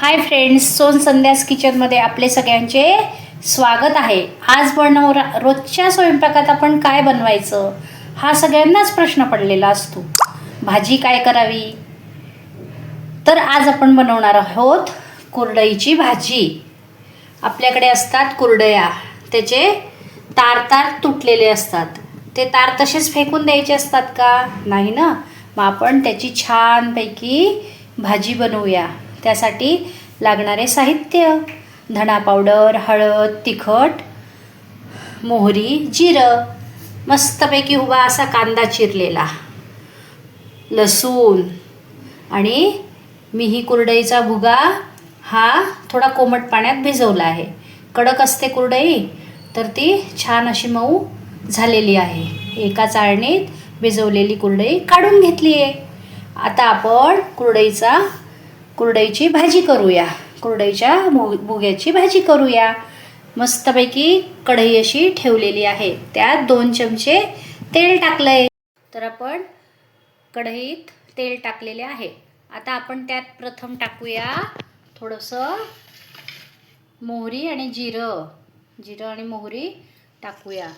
Hi friends सोन संध्यास किचनमध्ये आपले सगळ्यांचे स्वागत आहे. आज बनवरा रोजच्या स्वयंपाकात आपण काय बनवायचं? हा सगळ्यांनाच प्रश्न पडलेला असतो. भाजी काय करावी? तर आज आपण बनवणार आहोत कुरडईची भाजी. आपल्याकडे असतात कुरडया. त्याचे तार तार तुटलेले असतात. ते तार तसेच फेकून द्यायचे असतात का? नाही ना? मग आपण त्याची छानपैकी भाजी बनवूया. त्यासाठी लागणारे साहित्य. धणा पावडर हळद तिखट मोहरी जिरं मस्तपैकी उभा असा कांदा चिरलेला. लसूण आणि मी ही कुरडईचा भुगा हा थोडा कोमट पाण्यात भिजवला आहे. कडक असते कुरडई तर ती छान अशी मऊ झालेली आहे. एका चाळणीत भिजवलेली कुरडई काढून घेतली आहे आता आपण कुरडईचा कुरडईची भाजी करूया. कुरडईच्या भु भुग्याची भाजी करूया. मस्तपैकी कढई अशी ठेवलेली आहे. त्यात दोन चमचे तेल टाकलंय. तर आपण कढईत तेल टाकलेले आहे. आता आपण त्यात प्रथम टाकूया थोडंसं मोहरी आणि जिरं. जिरं आणि मोहरी टाकूया.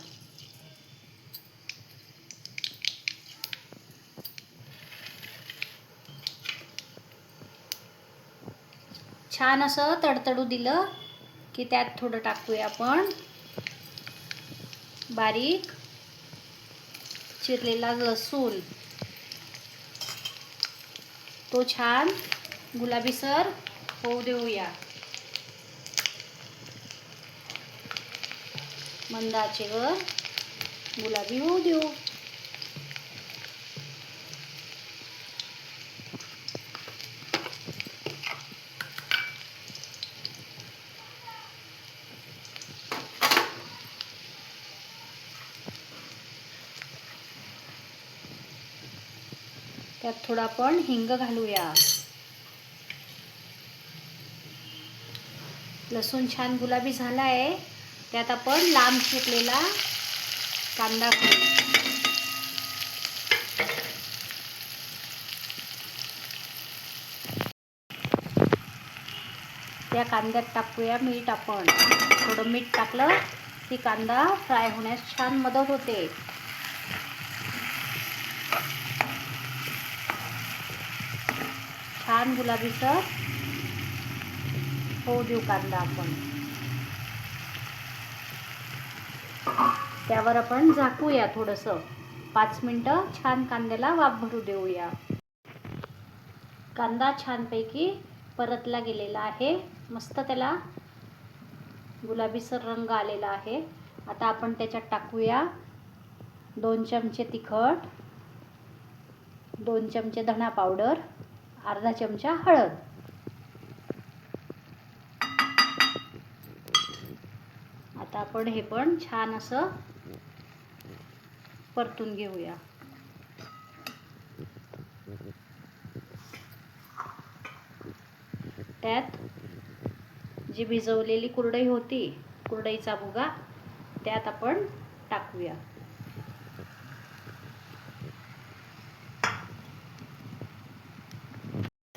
छान असं तडतडू दिलं की त्यात थोडं टाकूया आपण. बारीक चिरलेला लसूण. तो छान गुलाबीसर होऊ देऊया. मंदाचे आचेवर गुलाबी होऊ देऊ. त्यात थोडा आपण हिंग घालूया. लसूण छान गुलाबी झाला आहे त्यात आपण लांब चिरलेला कांदा घालू. त्या कांद्यात टाकूया मीठ आपण. थोडं मीठ टाकलं की कांदा फ्राय होण्यास छान मदत होते. छान गुलाबीसर होऊ देऊ कांदा आपण. त्यावर आपण झाकूया थोडंसं. पाच मिनटं छान कांद्याला वाफ भरू देऊया. कांदा छानपैकी परतला गेलेला आहे. मस्त त्याला गुलाबीसर रंग आलेला आहे. आता आपण त्याच्यात टाकूया दोन चमचे तिखट दोन चमचे धणा पावडर. अर्धा चमचा हळद. आता आपण हे पण छान असं परतून घेऊया. त्यात जी भिजवलेली कुरडई होती कुरडईचा भुगा त्यात आपण टाकूया.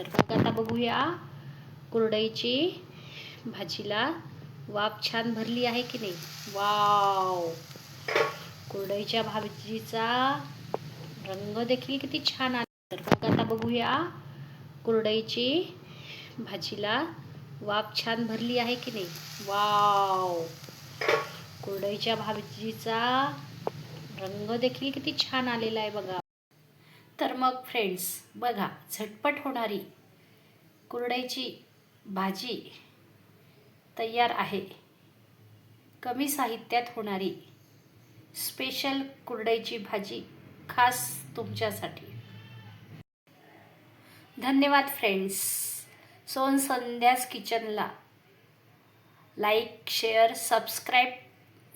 तर मग आता बघूया कुरडईची भाजीला वाफ छान भरली आहे की नाही? वाव! कुरडईच्या भाजीचा रंग देखील किती छान आला तर मग आता बघूया कुरडईची भाजीला वाफ छान भरली आहे की नाही? वाव! कुरडईच्या भाजीचा रंग देखील किती छान आलेला आहे बघा. तर मग फ्रेंड्स बघा झटपट होणारी कुरडईची भाजी तयार आहे. कमी साहित्यात होणारी स्पेशल कुरडईची भाजी खास तुमच्यासाठी. धन्यवाद फ्रेंड्स सोन संध्यास किचनला लाईक शेअर सबस्क्राईब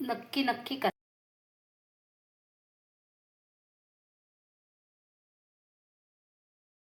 नक्की नक्की करा.